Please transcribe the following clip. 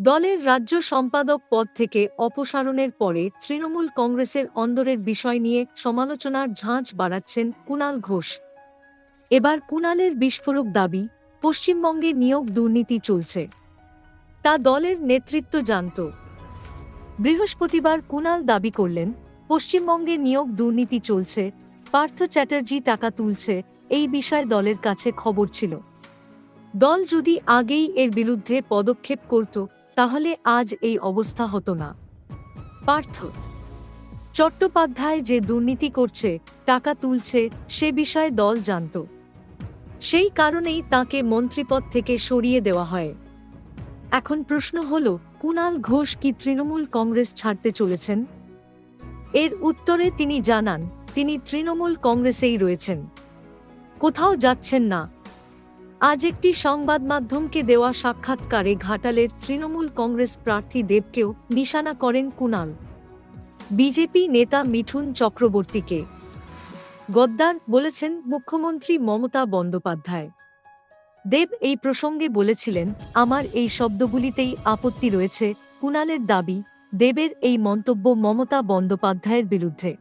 দলের রাজ্য সম্পাদক পদ থেকে অপসারণের পরে তৃণমূল কংগ্রেসের অন্দরের বিষয় নিয়ে সমালোচনার ঝাঁঝ বাড়াচ্ছেন কুণাল ঘোষ। এবার কুণালের বিস্ফোরক দাবি, পশ্চিমবঙ্গে নিয়োগ দুর্নীতি চলছে। তা দলের নেতৃত্ব জানত। বৃহস্পতিবার কুণাল দাবি করলেন, পশ্চিমবঙ্গে নিয়োগ দুর্নীতি চলছে, পার্থ চ্যাটার্জি টাকা তুলছে, এই বিষয়ে দলের কাছে খবর ছিল। দল যদি আগেই এর বিরুদ্ধে পদক্ষেপ করত তাহলে আজ এই অবস্থা হতো না। পার্থ, চট্টোপাধ্যায় যে দুর্নীতি করছে, টাকা তুলছে, সে বিষয়ে দল জানত। সেই কারণেই তাকে মন্ত্রীপদ থেকে সরিয়ে দেওয়া হয়। এখন প্রশ্ন হল কুণাল ঘোষ কি তৃণমূল কংগ্রেস ছাড়তে চলেছেন? এর উত্তরে তিনি জানান, তিনি তৃণমূল কংগ্রেসেই রয়েছেন। কোথাও যাচ্ছেন না। আজ একটি সংবাদ মাধ্যমকে দেওয়া সাক্ষাৎকারে ঘাটালের তৃণমূল কংগ্রেস প্রার্থী দেবকেও নিশানা করেন কুণাল। বিজেপি নেতা মিঠুন চক্রবর্তীকে। গদ্দার বলেছেন মুখ্যমন্ত্রী মমতা বন্দ্যোপাধ্যায়। দেব এই প্রসঙ্গে বলেছিলেন, আমার এই শব্দগুলিতেই আপত্তি রয়েছে। কুণালের দাবি, দেবের এই মন্তব্য মমতা বন্দ্যোপাধ্যায়ের বিরুদ্ধে।